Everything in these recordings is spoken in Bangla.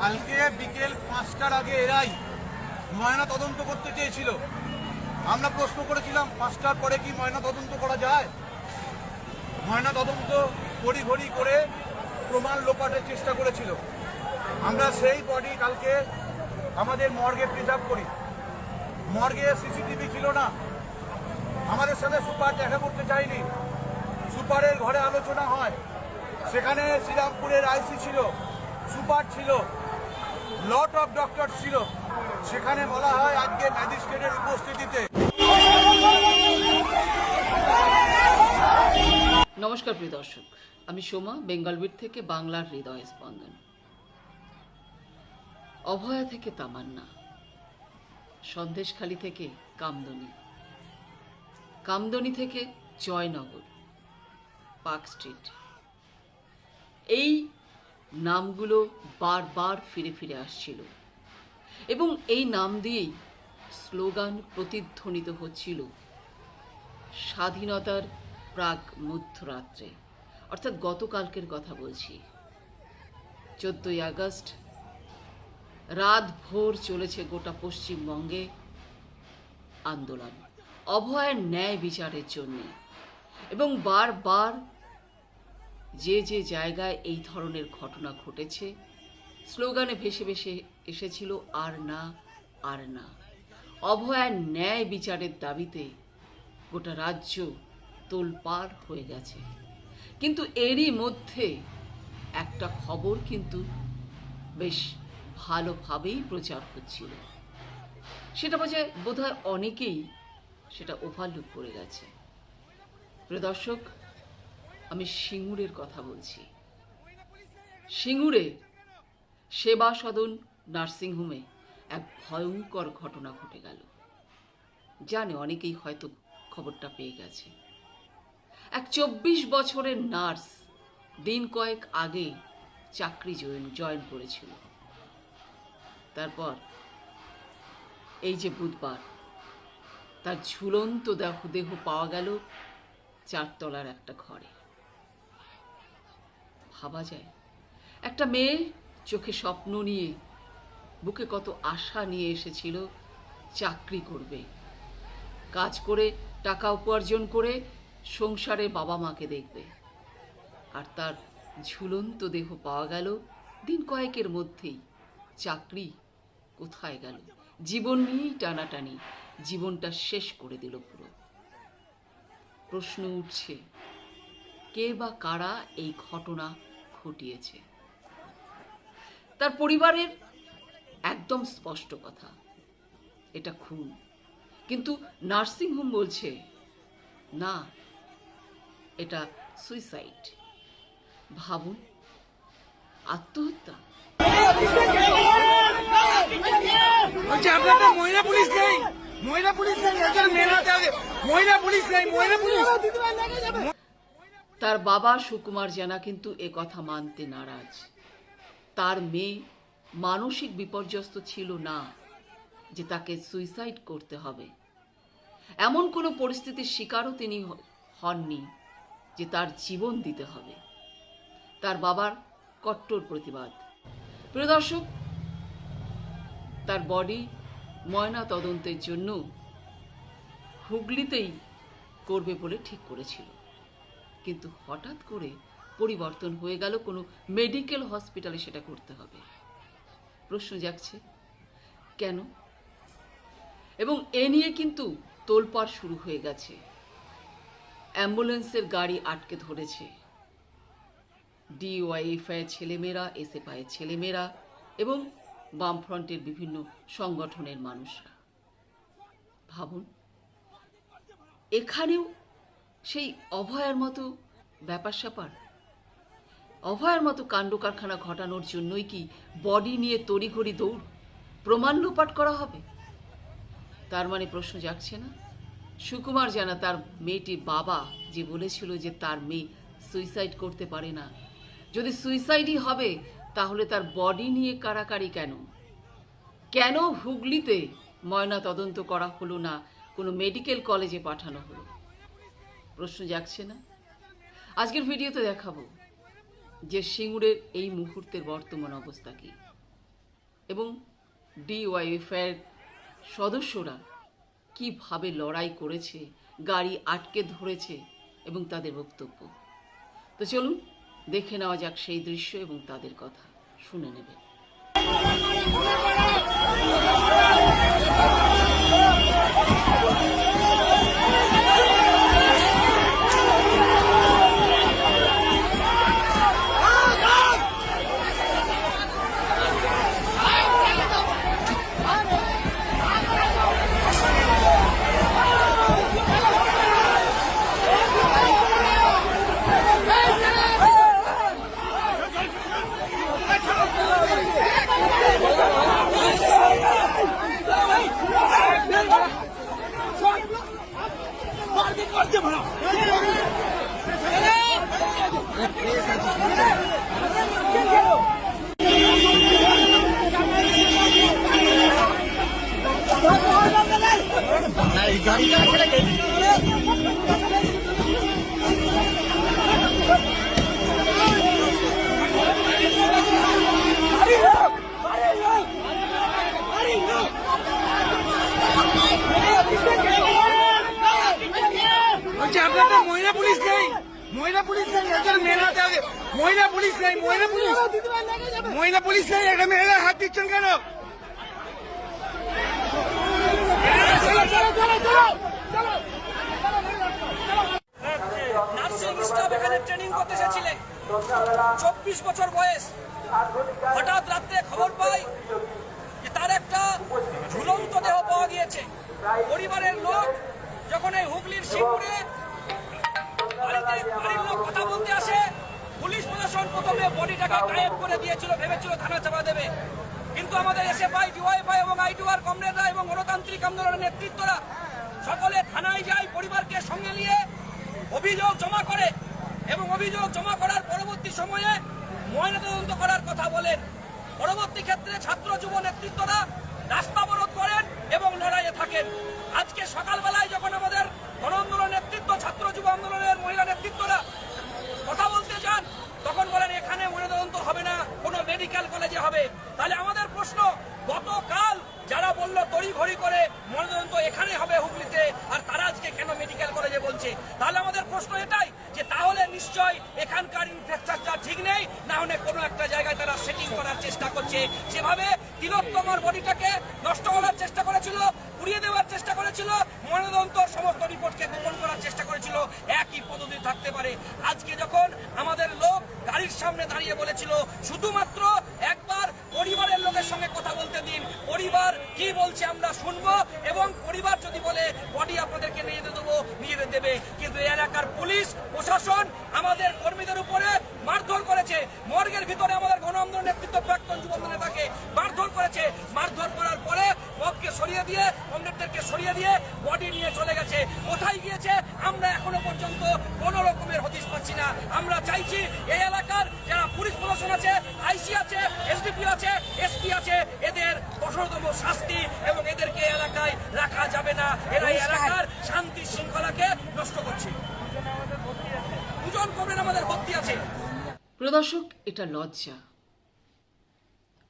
কালকে বিকেল পাঁচটার আগে এরাই ময়না তদন্ত করতে চেয়েছিল। আমরা প্রশ্ন করেছিলাম, পাঁচটার পরে কি ময়না তদন্ত করা যায়? ময়না তদন্ত ঘড়ি করে প্রমাণ লোপাটের চেষ্টা করেছিল। আমরা সেই বডি কালকে আমাদের মর্গে প্রিজার্ভ করি। মর্গে সিসিটিভি ছিল না। আমাদের সাথে সুপার দেখা করতে চাইনি সুপারের ঘরে আলোচনা হয়। সেখানে শ্রীরামপুরের আইসি ছিল, সুপার ছিল। লট অফ ডক্টর ছিল। সেখানে বলা হয় আজকে ম্যাজিস্ট্রেটের উপস্থিতিতে। নমস্কার প্রিয় দর্শক, আমি সোমা বেঙ্গলবিট থেকে বাংলার হৃদয় স্পন্দন। অভয়া থেকে তামান্না, সন্দেশখালী থেকে কামদনি কামদনি থেকে জয়নগর, পার্ক স্ট্রিট। এই নামগুলো বারবার ফিরে ফিরে আসছিল। এবং এই নাম দিয়েই স্লোগান প্রতিধ্বনিত হচ্ছিল স্বাধীনতার প্রাক মধ্যরাত্রে। অর্থাৎ গতকালকের কথা বলছি। চোদ্দই আগস্ট, রাত ভোর চলেছে গোটা পশ্চিমবঙ্গে আন্দোলন। অভয়ের ন্যায় বিচারের জন্য। এবং বারবার যে যে জায়গায় এই ধরনের ঘটনা ঘটেছে, স্লোগানে ভেসে ভেসে এসেছিল, আর না আর না। অভয়ার ন্যায় বিচারের দাবিতে গোটা রাজ্য তোলপাড় হয়ে গেছে। কিন্তু এরই মধ্যে একটা খবর কিন্তু বেশ ভালোভাবেই প্রচার হচ্ছিল। সেটা বোঝে বোধহয় অনেকেই সেটা ওভারলুক করে গেছে। প্রিয় দর্শক আমি সিঙ্গুরের কথা বলছি। সিঙ্গুরে সেবা সদন নার্সিংহোমে এক ভয়ঙ্কর ঘটনা ঘটে গেল। জানে অনেকেই হয়তো খবরটা পেয়ে গেছে। এক চব্বিশ বছরের নার্স দিন কয়েক আগে চাকরি জয়েন জয়েন করেছিল। তারপর এই যে বুধবার, তার ঝুলন্ত দেহ দেহ পাওয়া গেল চারতলার একটা ঘরে। ভাবা যায়। একটা মেয়ে চোখে স্বপ্ন নিয়ে, বুকে কত আশা নিয়ে এসেছিল, চাকরি করবে। কাজ করে, টাকা উপার্জন করে সংসারে বাবা মাকে দেখবে। আর তার ঝুলন্ত দেহ পাওয়া গেল দিন কয়েকের মধ্যেই। চাকরি কোথায় গেল? জীবন নিয়েই টানাটানি। জীবনটা শেষ করে দিল পুরো। প্রশ্ন উঠছে কে বা কারা এই ঘটনা ঘটিয়েছে? তার পরিবারের একদম স্পষ্ট কথা, এটা খুন। কিন্তু নার্সিংহোম বলছে, না, এটা সুইসাইড। ভাবুন, আত্মহত্যা? মহিলা পুলিশ নেই। মহিলা পুলিশ নেই মহিলা পুলিশ নেই, মহিলা পুলিশ তার বাবা সুকুমার জানা কিন্তু এ কথা মানতে নারাজ। তার মেয়ে মানসিক বিপর্যস্ত ছিল না যে তাকে সুইসাইড করতে হবে। এমন কোনো পরিস্থিতির শিকারও তিনি হননি যে তার জীবন দিতে হবে। তার বাবার কট্টর প্রতিবাদ। প্রিয় দর্শক, তার বডি ময়না তদন্তের জন্য হুগলিতেই করবে বলে ঠিক করেছিল। কিন্তু হঠাৎ করে পরিবর্তন হয়ে গেল কোনো মেডিকেল হসপিটালে সেটা করতে হবে। প্রশ্ন জাগছে, কেন? এবং এ নিয়ে কিন্তু তোলপাড় শুরু হয়ে গেছে। অ্যাম্বুলেন্সের গাড়ি আটকে ধরেছে। ডিওয়াইএফআইয়ের ছেলেমেয়েরা এসএফআইয়ের ছেলেমেয়েরা এবং বামফ্রন্টের বিভিন্ন সংগঠনের মানুষরা। ভাবুন, এখানেও সেই অভয়ার মতো ব্যাপার স্যাপার। অভয়ার মতো কাণ্ড কারখানা ঘটানোর জন্যই কি বডি নিয়ে তড়িঘড়ি দৌড় প্রমাণ লোপাট করা হবে? তার মানে প্রশ্ন জাগছে না? সুকুমার জানা তার মেয়েটির বাবা যে বলেছিল যে তার মেয়ে সুইসাইড করতে পারে না। যদি সুইসাইডই হবে, তাহলে তার বডি নিয়ে কারাকারি কেন? কেন হুগলিতে ময়না তদন্ত করা হলো না? কোনো মেডিকেল কলেজে পাঠানো হলো? প্রশ্ন জাগছে না আজকের ভিডিওতে দেখাবো যে সিঙ্গুরের এই মুহূর্তের বর্তমান অবস্থা কি এবং ডিওয়াইএফের সদস্যরা কীভাবে লড়াই করেছে গাড়ি আটকে ধরেছে এবং তাদের বক্তব্য তো চলুন দেখে নেওয়া যাক সেই দৃশ্য এবং তাদের কথা শুনে নেবেন বলছি পুলিশ নেই, একটা মেয়েরা হাত দিচ্ছেন কেন? নার্সিং স্টাফ এখানে ট্রেনিং করতে চব্বিশ বছর বয়স। হঠাৎ রাত্রে খবর পাই যে তার একটা ঝুলন্ত দেহ পাওয়া গিয়েছে। পরিবারের লোক যখন এই হুগলির শিবপুরে বাড়িতে বাড়ির লোক কথা বলতে আসে পুলিশ প্রশাসন প্রথমে বডিটাকে গায়েব করে দিয়েছিল, ভেবেছিল থানা চাপা দেবে। কিন্তু আমাদের এসএফআই ডিওয়াইফাই এবং আইটিওয়ার কমরেডরা এবং গণতান্ত্রিক আন্দোলনের নেতৃত্বরা সকলে থানায় যায়, পরিবারকে সঙ্গে নিয়ে অভিযোগ জমা করে এবং অভিযোগ জমা করার পরবর্তী সময়ে ময়নাতদন্ত করার কথা বলেন। পরবর্তী ক্ষেত্রে ছাত্র যুব নেতৃত্বরা রাস্তা অবরোধ করেন এবং লড়াইয়ে থাকেন। আজকে সকালবেলায় যখন আমাদের গণ আন্দোলন নেতৃত্ব, ছাত্র যুব আন্দোলনের মহিলা নেতৃত্বরা কথা চান তখন বলেন, এখানে ময়নাতদন্ত হবে না, কোনো মেডিকেল কলেজে হবে। তাহলে আমাদের প্রশ্ন, গতকাল যারা বলল তড়ি ঘড়ি করে ময়নাতদন্ত এখানে হবে হুগলিতে, আর তারা আজকে কেন মেডিকেল কলেজে বলছে? তাহলে আমাদের প্রশ্ন এটাই যে তাহলে নিশ্চয় এখানকার ইনফ্রাস্ট্রাকচার ঠিক নেই, না হলে কোনো একটা জায়গায় তারা সেটিং করার চেষ্টা করছে। যেভাবে তিলোত্তমার বডিটাকে নষ্ট করার চেষ্টা করেছিল, পুড়িয়ে দেওয়ার চেষ্টা করেছিল, ময়নাতদন্ত সমস্ত রিপোর্টকে গোপন করার চেষ্টা করেছিল, একই পদ্ধতি থাকতে পারে আজকে যখন আমাদের লোক গাড়ির সামনে দাঁড়িয়ে বলেছিল শুধুমাত্র একবার পরিবারের লোকের সঙ্গে কথা বলতে দিন পরিবার কি বলছে আমরা শুনব এবং পরিবার যদি বলে বডি আপনাদেরকে নিয়ে যেতে দেবো নিয়ে যেতে দেবে কিন্তু এই এলাকার পুলিশ প্রশাসন আমাদের কর্মীদের উপরে মারধর করেছে মর্গের ভিতরে আমাদের গণ আন্দোলন নেতৃত্ব প্রাক্তন যুব নেতাকে মারধর করেছে মারধর করার পরে মদকে সরিয়ে দিয়ে কমরেডদেরকে সরিয়ে দিয়ে বডি নিয়ে চলে গেছে কোথায় গিয়েছে আমরা এখনও পর্যন্ত কোনো রকমের হদিশ পাচ্ছি না আমরা চাইছি এই এলাকার যারা পুলিশ প্রশাসন আছে আইসি আছে এসডিপি আছে এসপি আছে এদের কঠোরতম শাস্তি এবং এদেরকে এলাকায় রাখা যাবে না। এরা এলাকার শান্তি শৃঙ্খলাকে নষ্ট করছে। দুজন কমরেড আমাদের ভর্তি আছে। প্রদর্শক এটা লজ্জা।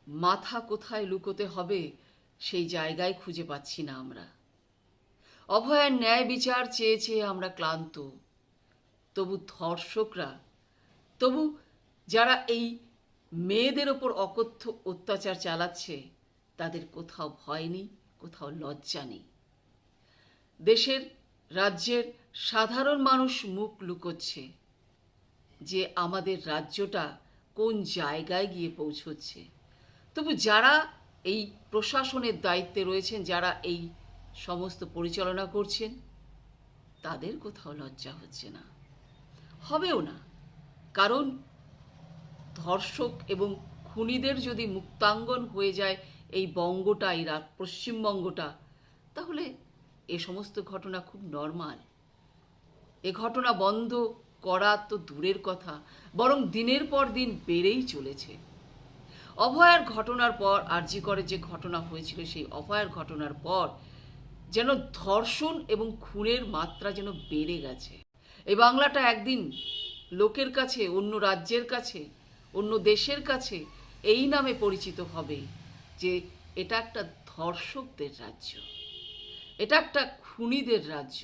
মাথা কোথায় লুকোতে হবে সেই জায়গায় খুঁজে পাচ্ছি না আমরা। অভয়ের ন্যায় বিচার চেয়ে চেয়ে আমরা ক্লান্ত। তবু ধর্ষকরা তবু যারা এই মেয়েদের ওপর অকথ্য অত্যাচার চালাচ্ছে তাদের কোথাও ভয় নেই, কোথাও লজ্জা নেই। দেশের, রাজ্যের সাধারণ মানুষ মুখ লুকোচ্ছে যে আমাদের রাজ্যটা কোন জায়গায় গিয়ে পৌঁছচ্ছে। তবু যারা এই প্রশাসনের দায়িত্বে রয়েছেন, যারা এই সমস্ত পরিচালনা করছেন, তাদের কোথাও লজ্জা হচ্ছে না। হবেও না। কারণ ধর্ষক এবং খুনিদের যদি মুক্তাঙ্গন হয়ে যায় এই বঙ্গটা, এই পশ্চিমবঙ্গটা তাহলে এ সমস্ত ঘটনা খুব নর্মাল এ ঘটনা বন্ধ করা তো দূরের কথা, বরং দিনের পর দিন বেড়েই চলেছে। অভয়ার ঘটনার পর, আরজি করে যে ঘটনা হয়েছিল, সেই অভয়ার ঘটনার পর যেন ধর্ষণ এবং খুনের মাত্রা যেন বেড়ে গেছে। এই বাংলাটা একদিন লোকের কাছে, অন্য রাজ্যের কাছে, অন্য দেশের কাছে এই নামে পরিচিত হবে। যে এটা একটা ধর্ষকদের রাজ্য এটা একটা খুনিদের রাজ্য।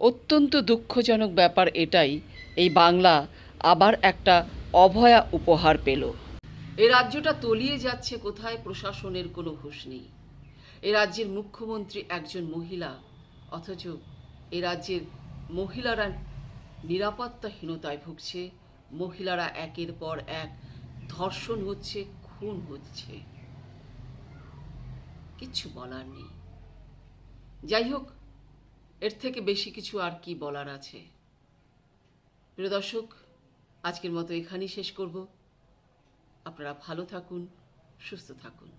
অত্যন্ত দুঃখজনক ব্যাপার এটাই এই বাংলা আবার একটা অভয়া উপহার পেল। এই রাজ্যটা তলিয়ে যাচ্ছে কোথায় প্রশাসনের কোনো হুঁশ নেই। এ রাজ্যের মুখ্যমন্ত্রী একজন মহিলা অথচ এ রাজ্যের মহিলারা নিরাপত্তাহীনতায় ভুগছে মহিলারা একের পর এক ধর্ষণ হচ্ছে খুন হচ্ছে। কিচ্ছু বলার নেই। যাই হোক, এর থেকে বেশি কিছু আর কি বলার আছে? প্রিয় দর্শক, আজকের মতো এখানেই শেষ করব। আপনারা ভালো থাকুন, সুস্থ থাকুন।